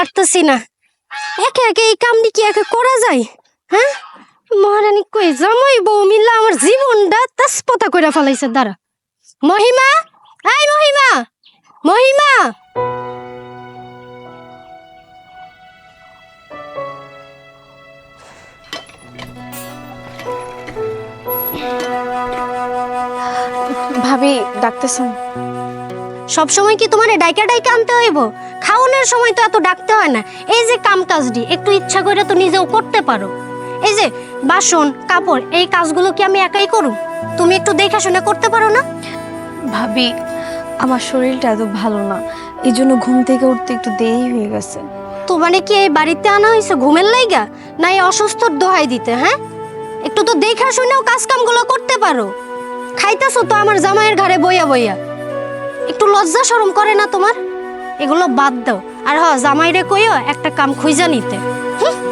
পারতেছি না। একে একে এই কামটি কি একে করা যায়? হ্যাঁ? মহারানী কই জামাই বউ মিল্লা আমার জীবনটা তেজপতা করে ফেলাইছে, দাঁড়া। মহিমা? এই মহিমা! মহিমা! ভাবি, ডাকতেছেন। সবসময় কি তোমার ডাইকা ডাইকা আনতে হইব? খাওয়ানোর সময় তো এত ডাকতে হয় না। এই যে কাম কাজটি একটু ইচ্ছা করে তো নিজেও করতে পারো। এই যে বাসন কাপড় এই কাজগুলো কি আমি একাই করু তুমি একটু দেখাশোনা করতে পারো না? ভাবি আমার শরীরটা এত ভালো না। এই জন্য ঘুম থেকে উঠতে একটু দেরি হয়ে গেছে। তো মানে কি এই বাড়িতে আনা হয়েছে ঘুমের লাইগা? না এই অসুস্থর দোহাই দিতে হ্যাঁ? একটু তো দেখা শুনেও কাজ কামগুলো করতে পারো। খাইতেছো তো আমার জামাইয়ের ঘরে বইয়া বইয়া। একটু লজ্জা সরম করে না তোমার? এগুলো বাদ দাও। আর হ, জামাইরে কইও একটা কাম খুঁজা নিতে। হুঁ।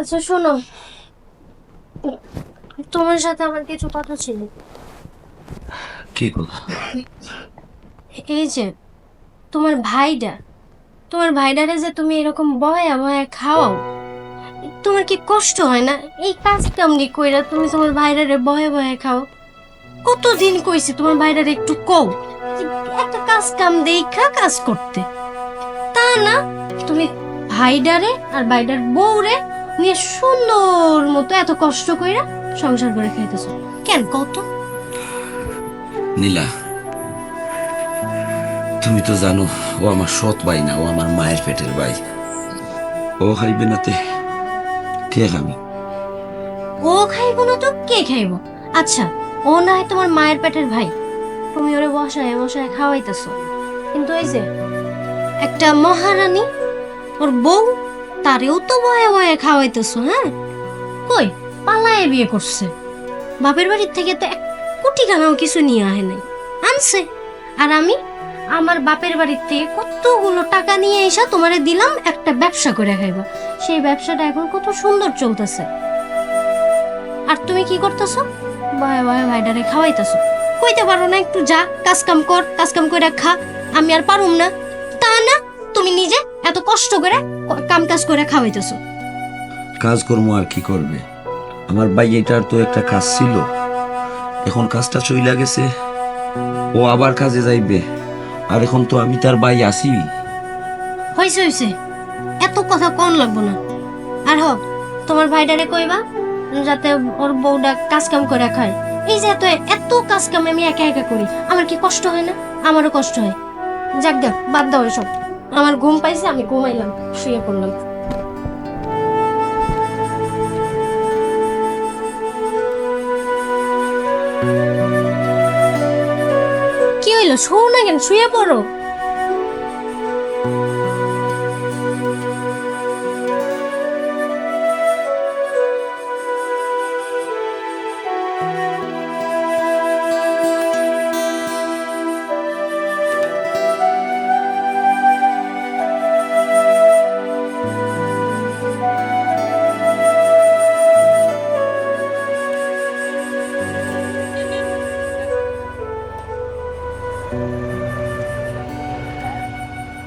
আচ্ছা শোনো। তোমার সাথে আমার কিছু কথা ছিল। কি কথা? এই যে তোমার ভাইডা। তোমার ভাইডারে যে তুমি এরকম বয়া বয়া খাওয়াও তোমার কি কষ্ট হয় না? এই কাজ কামড়ি কইরা তুমি তোমার ভাইডারে বয়ে বয়ে খাও কতদিন কইছি তোমার ভাইডারে একটু কও। একটা কাজ কাম দেখা কাজ করতে। তা না তুমি ভাইডারে আর ভাইডার বউরে নিয়ে সুন্দর মতো এত কষ্ট কইরা সংসার করে খাইতেছো। কেন কত? নীলা তুমি তো জানো ও আমার সৎ ভাই না ও আমার মায়ের পেটের ভাই। ও খাইবে নাতে কে খাবি? ও খাইব না তো কে খাইব? আচ্ছা ও না হয় তোমার মায়ের পেটের ভাই। তুমি ওরে বসায় বসায় খাওয়াইতেছ। কিন্তু এই যে একটা মহারানী ওর বউ তারেও তো ভয়ে ভয়ে খাওয়াইতেছো হ্যাঁ? কই, পালায়ে বিয়ে করছে। বাপের বাড়ির থেকে তো এক কোটি টাকাও কিছু নিয়ে আহে নাই। আনছে। আর আমি আমার বাপের বাড়ির থেকে কতগুলো টাকা নিয়ে এসে তোমারে দিলাম, একটা ব্যবসা করে খাইবা। সেই ব্যবসাটা এখন কত সুন্দর চলতেছে। আর তুমি কি করতেছো? ভয়ে ভয়ে ভাইডারে খাওয়াইতেছো। কইতে পারো না, একটু যা কাজ কাম কর কাজ কাম করে খা। আমি আর পারুম না। তা না, তুমি নিজে এত কষ্ট করে কাম কাজ করে খাওয়াইতেছো। কাজ করব আর কি করবে? আমার ভাই এটার তো একটা কাজ ছিল। এখন কাজটা চইলা গেছে। ও আবার কাজে যাইবে। আর এখন তো আমি তার ভাই আসি হইছে হইছে। এত কথা কোন লাগবো না। আর হ তোমার ভাইডারে কইবা যাতে ওর বউটা কাজ কাম করে খায়। এই যে এত এত কাজ কাম আমি একা একা করি আমার কি কষ্ট হয় না? আমারও কষ্ট হয়। যাক দেখ বাদ দাও এসব। আমার ঘুম পাইছে আমি ঘুমাইলাম শুয়ে পড়লাম। কি হইল? শোও না কেন শুয়ে পড়ো।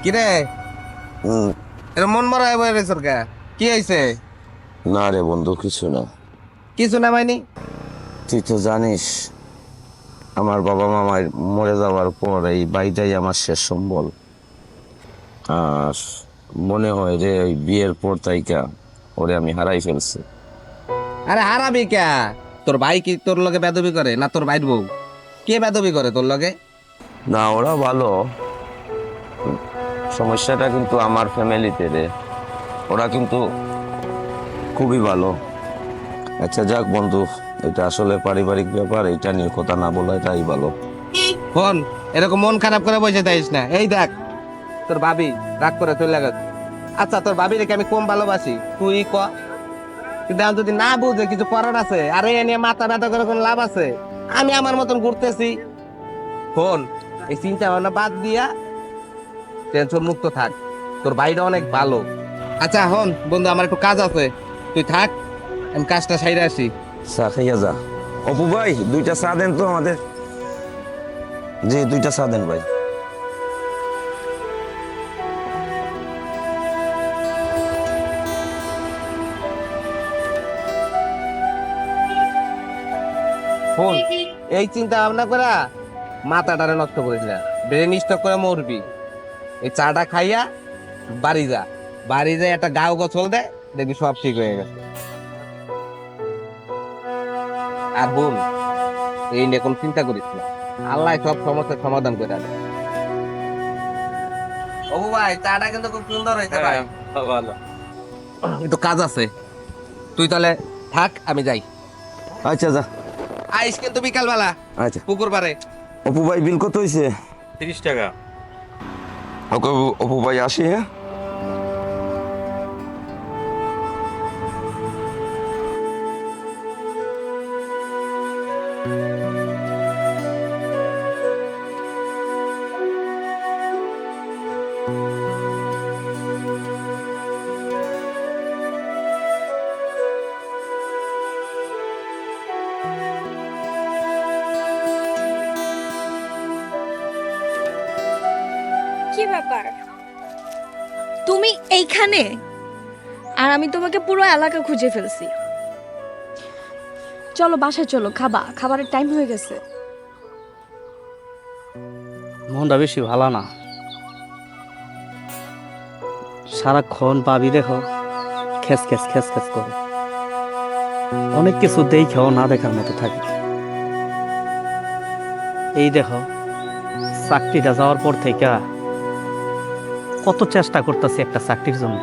কিরে? এর মন মরা হয়ে রয়েছে কে? কি হয়েছে না রে বন্ধু কিছু না। কিছু না মাইনি? তুই তো জানিস আমার বাবা মা মরে যাওয়ার পর এই বাড়িটাই আমার শেষ সম্বল। আর মনে হয় রে ওই বিয়ের পর তাইকা ওরে আমি হারাই ফেলছি। আরে হারাবি কে? তোর ভাই কি তোর লগে বেদবি করে না তোর ভাইর বউ? কে বেদবি করে তোর লগে? না ওরা ভালো। সমস্যাটা কিন্তু আমার ফ্যামিলিতে রে। ওরা কিন্তু খুবই ভালো। আচ্ছা যাক বন্ধু, এটা আসলে পারিবারিক ব্যাপার, এটা নিয়ে কথা না বলা এটাই ভালো। ফোন এরকম মন খারাপ করে বসে থাকিস না। এই দেখ, তোর ভাবি রাগ করে চলে গেছে। আচ্ছা তোর ভাবি আমি কম ভালোবাসি। তুই ক। কিন্তু আমি যদি না বুঝে কিছু করার আছে, আরে এ নিয়ে মাথা ব্যথা করে কোনো লাভ আছে, আমি আমার মতন ঘুরতেছি। ফোন এই চিন্তা ভাবনা বাদ দিয়া টেনশন মুক্ত থাক। তোর ভাইটা অনেক ভালো। আচ্ছা হন বন্ধু আমার একটু কাজ আছে। তুই থাক আমি কাজটা সাইরে আসি। চা খাইয়া যা। অপু ভাই দুইটা চা দেন তো আমাদের। জি দুইটা চা দেন ভাই। ফোন এই চিন্তা ভাবনা করা মাথাটারে নষ্ট না। ব্রেন স্টক করে মরবি। এই চাটা খাইয়া বাড়ি যা। বাড়ি যায় একটা গাও গছল দেয় দেখবি সব ঠিক হয়ে গেছে। আর বোন এই নিয়ে কোনো চিন্তা করিস না। আল্লাহ সব সমস্যার সমাধান করে দেয়। ও ভাই চাটা কিন্তু খুব সুন্দর হয়েছে ভাই। একটু কাজ আছে। তুই তাহলে থাক আমি যাই। আচ্ছা যা। আইস কিন্তু বিকালবেলা আচ্ছা। পুকুর পারে অপু ভাই বিল কত হয়েছে তিরিশ টাকা। ওকে অপু ভাই আসি হ্যাঁ এইখানে আর আমি তোমাকে পুরো এলাকা খুঁজে ফেলছি। চলো, বাসায় চলো, খাবা। খাবারের টাইম হয়ে গেছে। মনটা বেশি ভালো না। সারাক্ষণ পাবি দেখো, খেস খেস খেস খেস করে। অনেক কিছু দেখেও না দেখার মতো থাকে। এই দেখো, চাকরিটা যাওয়ার পর থেকে কত চেষ্টা করতেছি একটা চাকরির জন্য।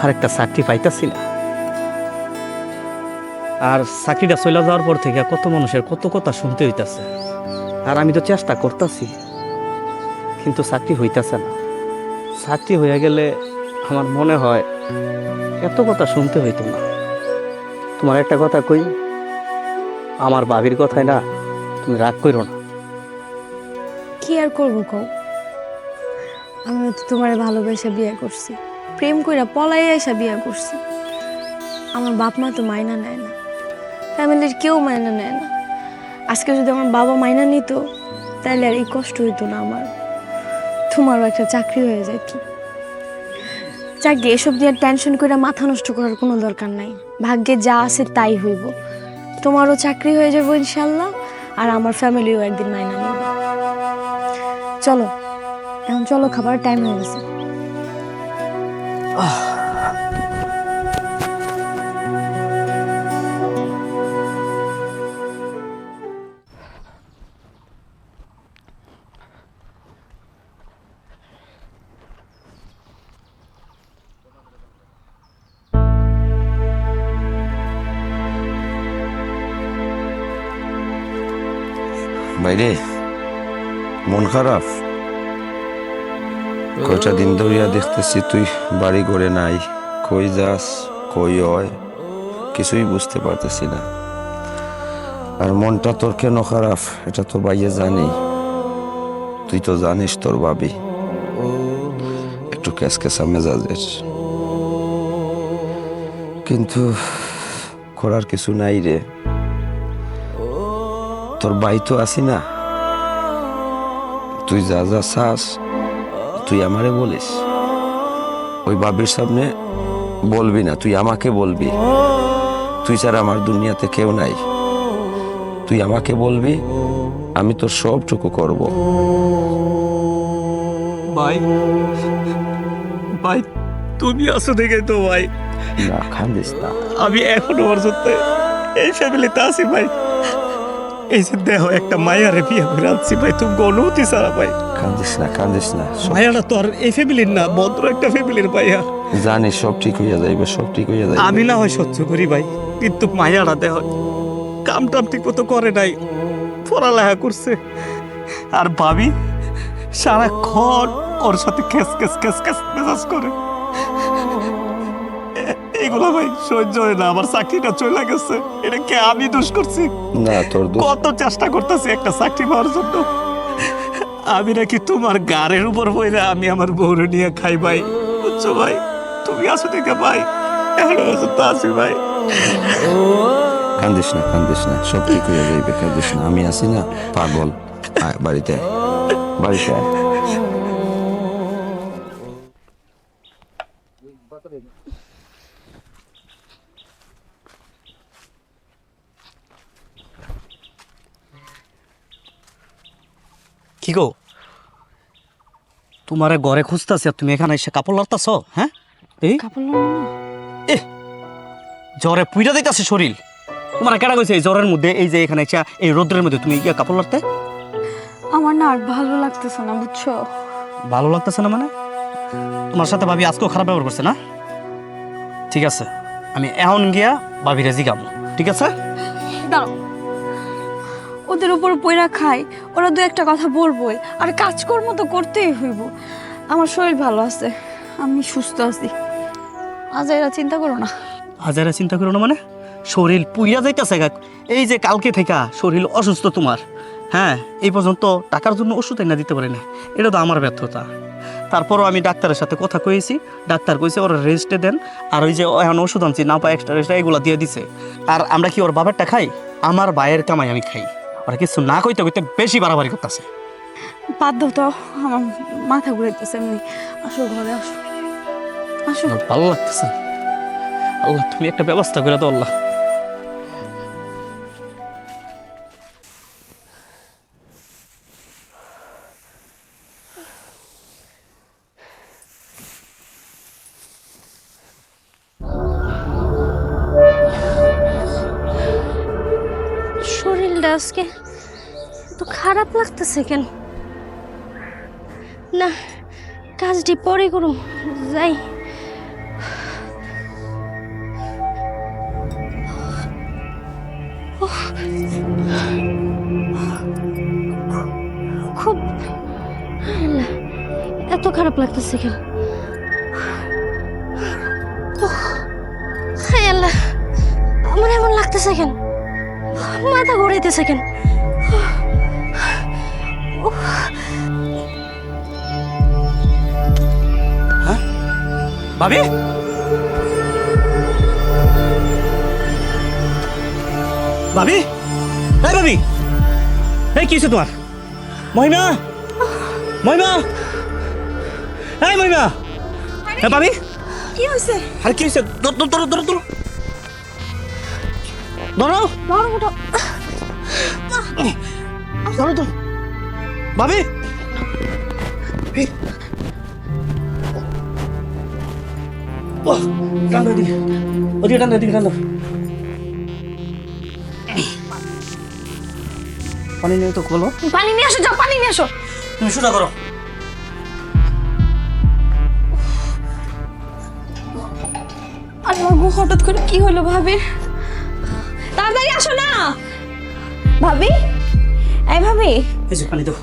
আর একটা চাকরি পাইতাছি না। আর চাকরিটা চলে যাওয়ার পর থেকে কত মানুষের কত কথা শুনতে হইতাছে। আর আমি তো চেষ্টা করতেছি, কিন্তু চাকরি হইতাছে না। চাকরি হয়ে গেলে আমার মনে হয় এত কথা শুনতে হইতো না। তোমার একটা কথা কই, আমার বাবির কথায় না তুমি রাগ করো না। কি আর করব কও? আমি তো তোমার ভালোবেসে বিয়ে করছি। প্রেম কইরা পলাই এসে বিয়ে করছি। আমার বাপ মা তো মাইনা নেয় না। ফ্যামিলির কেউ মাইনা নেয় না। আজকে যদি আমার বাবা মাইনা নিত তাহলে আর এই কষ্ট হইতো না আমার। তোমারও একটা চাকরি হয়ে যেত চাকরি এসব দিয়ে টেনশন করে মাথা নষ্ট করার কোনো দরকার নাই। ভাগ্যে যা আছে তাই হইব। তোমারও চাকরি হয়ে যাব ইনশাল্লাহ, আর আমার ফ্যামিলিও একদিন মাইনা নেবে। চলো এখন চলো খাবার টাইম হয়ে গেছে। বাইরে মন খারাপ? কয়টা দিন ধরিয়া দেখতেছি তুই বাড়ি করে নাই। কই যাস, কই হয় কিছুই বুঝতে পারতেছি না। আর মনটা তোর কেন খারাপ? এটা তো বাইয়ে জানি তুই তো জানিস তোর ভাবি। একটু ক্যাসকেসা মেজাজের। কিন্তু করার কিছু নাই রে। তোর বাই তো আছি না তুই যা যা চাস তুই আমারে বলিস? ওই বাবির সামনে বলবি না তুই আমাকে বলবি। তুই ছাড়া আমার দুনিয়াতে কেউ নাই। তুই আমাকে বলবি আমি তোর সবটুকু করব। ভাই ভাই তুমি আছো দেখে তো ভাই। না খান্দিস না। আমি এখনও পর্যন্ত এই ফ্যামিলিতে আছি ভাই। এই যে দেহ একটা মায়ারে বিয়ে করে আনছি ভাই তুমি অনুমতি ছাড়া ভাই। কান্দিস না কান্দিস না মায়াটা তো আর এই ফ্যামিলির না ভদ্র একটা ফ্যামিলির ভাইয়া। জানি সব ঠিক হইয়া যাইবে সব ঠিক হইয়া যাইবে। আমি না হয় সহ্য করি ভাই কিন্তু মায়াটা দেহ কাম টাম ঠিক মতো করে নাই পড়ালেখা করছে। আর ভাবি সারাক্ষণ ওর সাথে খেস খেস খেস খেস মেজাজ করে। এগুলো ভাই সহ্য হয় না আমার চাকরিটা চলে গেছে। এটা কে আমি দোষ করছি? না তোর দোষ। কত চেষ্টা করতেছি একটা চাকরি পাওয়ার জন্য। আমি নাকি তোমার গাড়ের উপর বইলে আমি আমার বউরে নিয়ে খাই ভাই। বুঝছ ভাই? তুমি আসো থেকে ভাই। আছি ভাই। কান্দিস না কান্দিস না। সব ঠিক হইয়া যাইবে কান্দিস না। আমি আছি না পাগল। বাড়িতে। বাড়িতে কি গো? তোমারে ঘরে খুঁজতেছি আর তুমি এখানে এসে কাপড় লাড়তাছ হ্যাঁ? এই? কাপড় এ জ্বরে পুইটা দিতেছে শরীর। তোমার কেডা কইছে এই জ্বরের মধ্যে? এই যে এখানে এসে এই রোদ্রের মধ্যে তুমি গিয়া কাপড় লাড়তে? আমার না আর ভালো লাগতেছে না বুঝছ? ভালো লাগতেছে না মানে? তোমার সাথে ভাবি আজকেও খারাপ ব্যবহার করছে না? ঠিক আছে আমি এখন গিয়া ভাবিরে জিগামো ঠিক আছে? দাঁড়াও। ওদের উপর পয়রা খাই ওরা দু একটা কথা বলবোই, আর কাজকর্ম তো করতেই হইব। আমার শরীর ভালো আছে, আমি সুস্থ আছি। আজ এরা চিন্তা করো না। হাজারে চিন্তা করো না মানে? শরীর পুইয়া যাইতেছে এই যে কালকে থেকে শরীর অসুস্থ তোমার। হ্যাঁ এই পর্যন্ত টাকার জন্য ওষুধ এনে দিতে পারি না। এটা তো আমার ব্যর্থতা। তারপরও আমি ডাক্তারের সাথে কথা কয়েছি ডাক্তার কইছে ওরা রেস্টে দেন, আর ওই যে এখন ওষুধ আনছি না পাই এক্সট্রা রেস্ট এগুলো দিয়ে দিছে। আর আমরা কি ওর বাবারটা খাই? আমার ভাইয়ের কামাই আমি খাই। ওরা কিছু না কইতে কইতে বেশি বাড়াবাড়ি করতেছে। বাধ্য তো আমার মাথা ঘুরাইতেছে এমনি। আসো ঘরে আসো। আসো। ভালো লাগতেছে। আল্লাহ তুমি একটা ব্যবস্থা করে দাও আল্লাহ। শরীরটা আজকে লাগতেছে না, কাজটি পরে করুম যাই। খুব এত খারাপ লাগতেছে কেন? আল্লাহ, আমার এমন লাগতেছে কেন? মাথা ঘুরাইতেছে কেন? ভাবি? ভাবি? এই ভাবি এই কি তোমার? মহিমা? মহিমা? এই মহিমা। হ্যাঁ ভাবি? কি হয়েছে আরে কি হয়েছে ধরো ধরো ধরো ধরো ধরো। মোটো ধরো তো। ভাবি? টানো এদিকে ওদিকে টানো পানি নিয়ে তো খোলো। পানি নিয়ে আসো যাও পানি নিয়ে আসো। তুমি করো। আর বউ হঠাৎ করে কি হলো ভাবি? তাড়াতাড়ি আসো না। ভাবি? এই ভাবি? এই যে পানি দাও।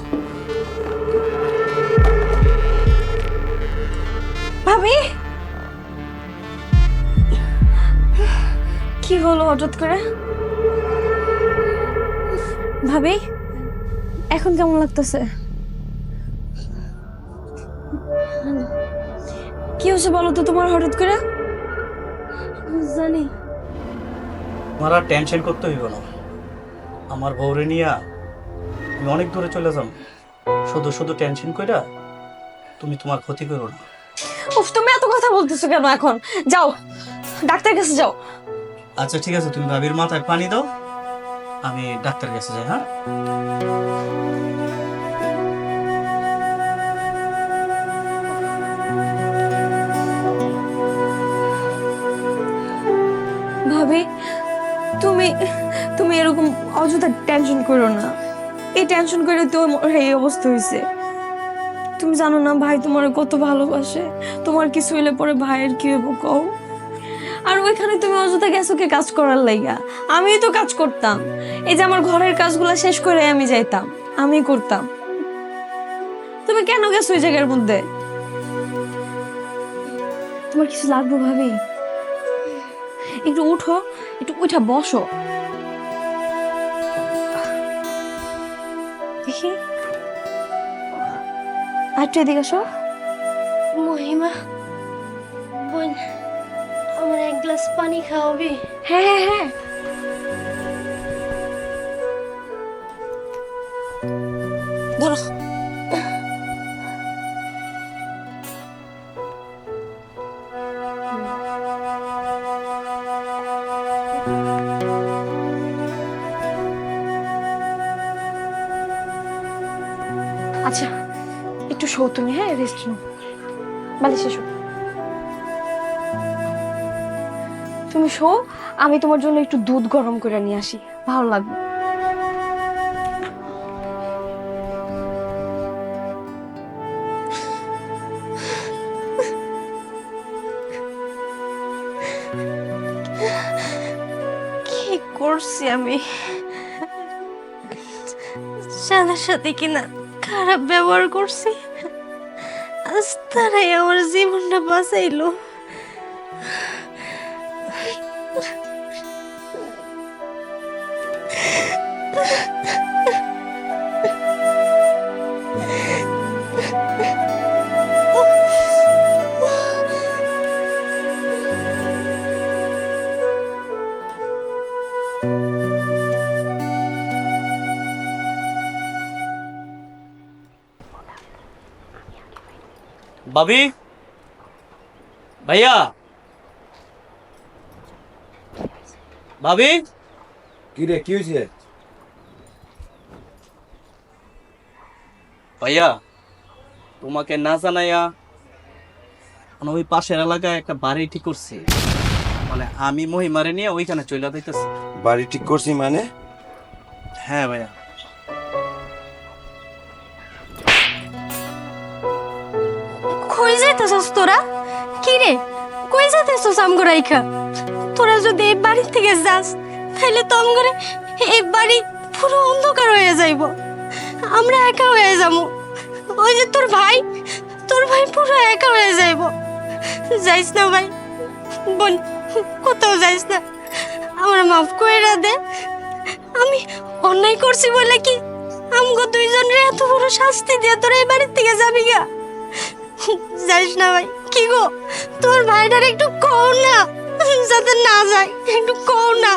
হঠাৎ করে? ভাবি এখন কেমন লাগতেছে? কি হয়েছে বলো তো তোমার হঠাৎ করে? জানি। আমার আর টেনশন করতে হইব না। আমার বউরে নিয়া আমি অনেক দূরে চলে যাব শুধু শুধু টেনশন কইরা তুমি তোমার ক্ষতি করো না। উফ তুমি এত কথা বলতেছো কেন এখন? যাও ডাক্তার কাছে যাও। আচ্ছা ঠিক আছে, তুমি ভাবির মাথায় পানি দাও। আমি ডাক্তার কাছে যাই হ্যাঁ? ভাবি, তুমি তুমি এরকম অযথা টেনশন করো না। এই টেনশন করে তো এই অবস্থা হয়েছে তুমি জানো না, ভাই তোমার কত ভালোবাসে। তোমার কিছু হইলে পরে ভাইয়ের কি হইব কও? আর ওইখানে তুমি অযথা গেছো কে কাজ করার লাইগা? আমিই তো কাজ করতাম। এই যে আমার ঘরের কাজগুলো শেষ করে আমি যাইতাম আমি করতাম। তুমি কেন গেছো ওই জায়গার মধ্যে? তোমার কিছু লাগবে ভাবি? একটু উঠো, একটু উঠা বসো। দেখি। আর একটু এদিকে আসো। মহিমা। গ্লাস পানি খাওয়াবি হ্যাঁ হ্যাঁ হ্যাঁ। ধরো। আচ্ছা একটু শো তুমি হ্যাঁ রেস্ট নাও। বালিশে শো তুমি শো আমি তোমার জন্য একটু দুধ গরম করে নিয়ে আসি। ভালো লাগবে। কি করছি আমি? সাদার সাথে কিনা খারাপ ব্যবহার করছি? আজ তারাই আমার জীবনটা বাঁচাইলো। ভাবি ভাইয়া ভাবি কি রে কি হয়েছে ভাইয়া তোমাকে না জানাইয়া মানে ওই পাশের এলাকায় একটা বাড়ি ঠিক করছি। মানে আমি মহিমারে নিয়ে ওইখানে চলে যাইতেছি। বাড়ি ঠিক করছি মানে? হ্যাঁ ভাইয়া। কই যাইতেছস তোরা? কি রে? কই যাইতেছস আমগো রাইখা তোরা যদি এই বাড়ি থেকে যাস তাহলে তো আমগরে এই বাড়ি পুরো অন্ধকার হয়ে যাইব। আমরা একা হয়ে যাব। ওই যে তোর ভাই তোর ভাই পুরো একা হয়ে যাইব। যাইস না ভাই, বোন, কোথাও যাইস না। আমার মাফ কইরা দে। আমি অন্যায় করছি বলে কি আমগো দুইজনের এত বড় শাস্তি দিয়ে তোরা এই বাড়ির থেকে যাবি গা? যাইস না ভাই, কি গো? তোর ভাইটার একটু কও না, যাতে না যায়, একটু কও না।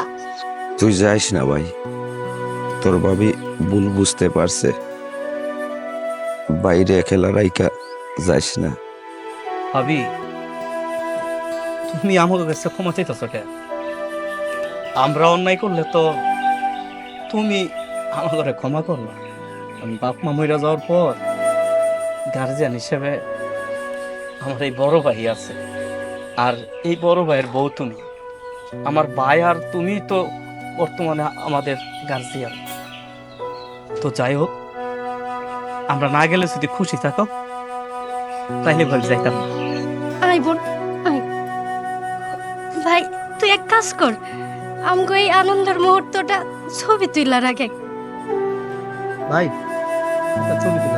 তুই যাইস না ভাই। তোর ভাবি ভুল বুঝতে পারছে। বাইরে খেলা রাইকা যাইস না। ভাবি, তুমি আমাকে কাছে ক্ষমা চাইতেছ কে? আমরা অন্যায় করলে তো তুমি আমাকে ক্ষমা করল আমি বাপ মা মইরা যাওয়ার পর গার্জিয়ান হিসেবে আমার এই বড় ভাই আছে। আর এই বড় ভাইয়ের বউ তুমি। আমার ভাই আর তুমি তো বর্তমানে আমাদের গার্জিয়ান তো যাই হোক আমরা না গেলে যদি খুশি থাকো তাইলে ভাই যাইতাম। আই বোন আই। ভাই তুই এক কাজ কর আমগো এই আনন্দের মুহূর্তটা ছবি তুইলা রাখে ভাই ছবি তুলে।